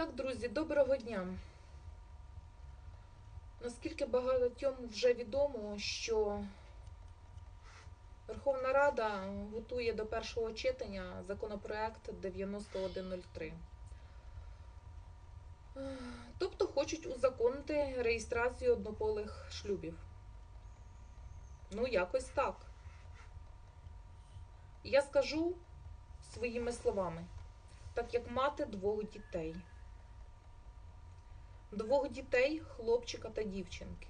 Так, друзі, доброго дня. Наскільки багатьом вже відомо, що Верховна Рада готує до першого читання законопроект 9103. Е, Тобто хочуть узаконити реєстрацію однополих шлюбів. Ну, якось так. Я скажу своїми словами, так як мати двох дітей. Двох дітей, хлопчика та дівчинки.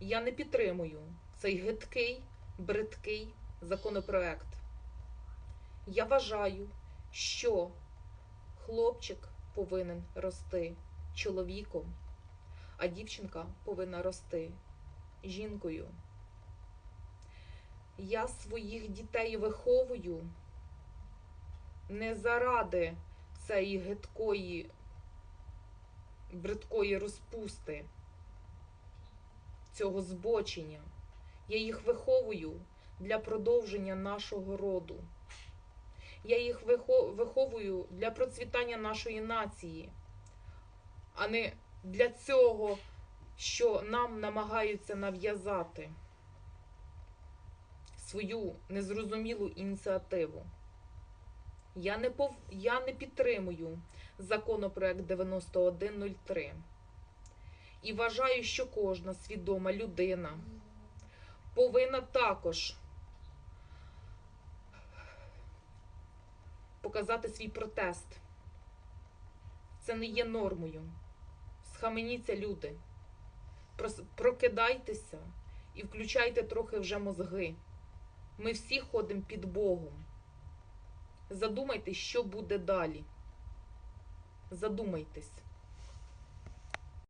Я не підтримую цей гидкий, бридкий законопроект. Я вважаю, що хлопчик повинен рости чоловіком, а дівчинка повинна рости жінкою. Я своїх дітей виховую не заради цієї гидкої, бридкої розпусти, цього збочення. Я їх виховую для продовження нашого роду. Я їх виховую для процвітання нашої нації, а не для цього, що нам намагаються нав'язати свою незрозумілу ініціативу. Я не, пов... Я не підтримую законопроект 9103 і вважаю, що кожна свідома людина повинна також показати свій протест. Це не є нормою. Схаменіться, люди. Прокидайтеся і включайте трохи вже мозги. Ми всі ходимо під Богом. Задумайтесь, що буде далі. Задумайтесь.